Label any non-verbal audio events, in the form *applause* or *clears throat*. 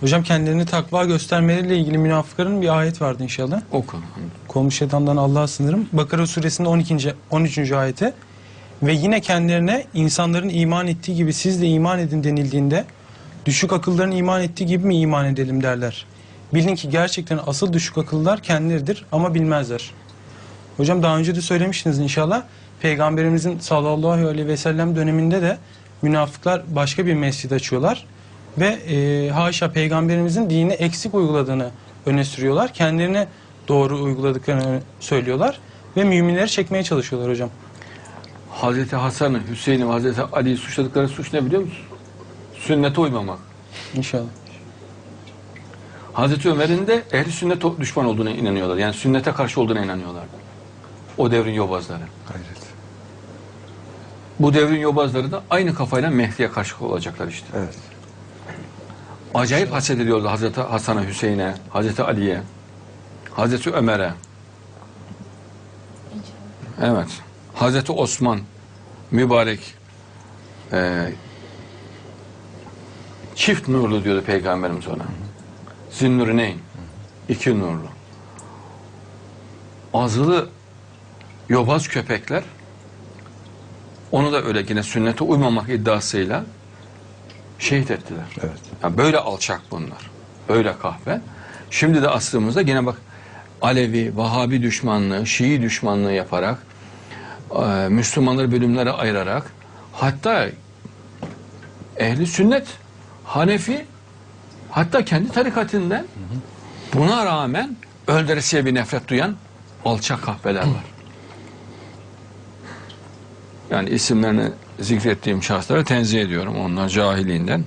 Hocam kendilerini takva göstermeleriyle ilgili münafıkların bir ayet vardı inşallah. Oku. Kovmuş şeytandan Allah'a sınırım. Bakara suresinin 12. 13. ayeti. Ve yine kendilerine insanların iman ettiği gibi siz de iman edin denildiğinde düşük akılların iman ettiği gibi mi iman edelim derler. Bilin ki gerçekten asıl düşük akıllar kendileridir ama bilmezler. Hocam daha önce de söylemiştiniz inşallah. Peygamberimizin sallallahu aleyhi ve sellem döneminde de münafıklar başka bir mescid açıyorlar. Ve e, haşa peygamberimizin dini eksik uyguladığını öne sürüyorlar. Kendilerine doğru uyguladıklarını söylüyorlar. Ve müminleri çekmeye çalışıyorlar hocam. Hazreti Hasan'ı, Hüseyin'i Hazreti Ali'yi suçladıkları suç ne biliyor musun? Sünnete uymamak. İnşallah. Hazreti Ömer'in de ehli sünnet düşman olduğuna inanıyorlar. Yani sünnete karşı olduğuna inanıyorlar. O devrin yobazları. Hayret. Bu devrin yobazları da aynı kafayla Mehdi'ye karşı olacaklar işte. Evet. Acayip haset ediyordu Hazreti Hasan'a, Hüseyin'e, Hazreti Ali'ye, Hazreti Ömer'e. Evet. Hazreti Osman mübarek e, çift nurlu diyordu Peygamberimiz ona. Zinnurineyn. iki nurlu. Azılı yobaz köpekler onu da öyle yine sünnete uymamak iddiasıyla şehit ettiler. Evet. Ya böyle alçak bunlar. Böyle kahve. Şimdi de aslımızda yine bak Alevi, Vahabi düşmanlığı, Şii düşmanlığı yaparak e, Müslümanları bölümlere ayırarak hatta ehli sünnet, Hanefi hatta kendi tarikatinden buna rağmen öldüresiye bir nefret duyan alçak kahveler *clears throat* var. Yani isimlerini zikrettiğim şahıslara tenzih ediyorum onlar cahiliğinden.